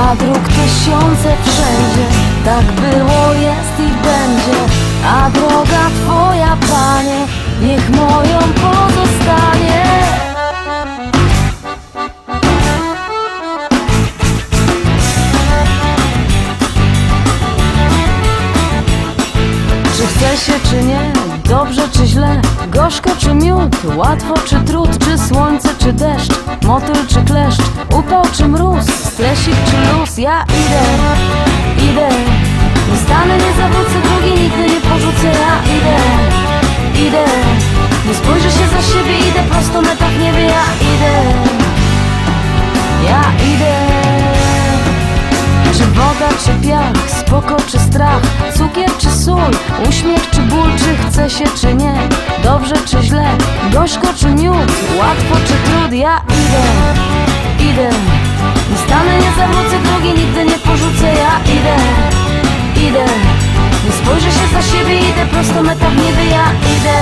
A dróg tysiące wszędzie Tak było, jest i będzie. A droga Twoja, Panie Niech moją pozostanie. Czy chce się, czy nie, dobrze czy źle, gorzko czy miód, łatwo czy trud, czy słońce czy deszcz, motyl czy kleszcz, upał czy mróz, stresik czy luz, ja idę, idę, nie stanę, nie zawrócę drogi, nigdy nie porzucę, ja woda, czy piach, spoko, czy strach, cukier, czy sól, uśmiech, czy ból, czy chce się, czy nie, dobrze, czy źle, gorzko, czy miód, łatwo, czy trud, ja idę, idę, nie stanę, nie zawrócę drogi, nigdy nie porzucę, ja idę, idę, nie spojrzę się za siebie, idę prosto, meta w niebie, ja idę,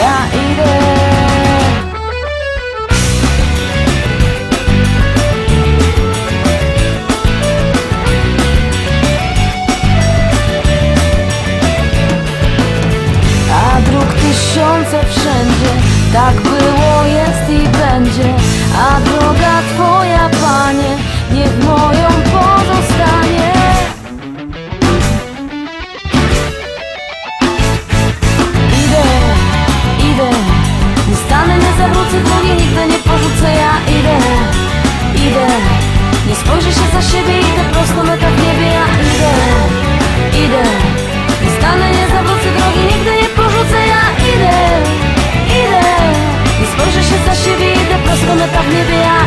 ja idę. Wszędzie Tak było, ne be béat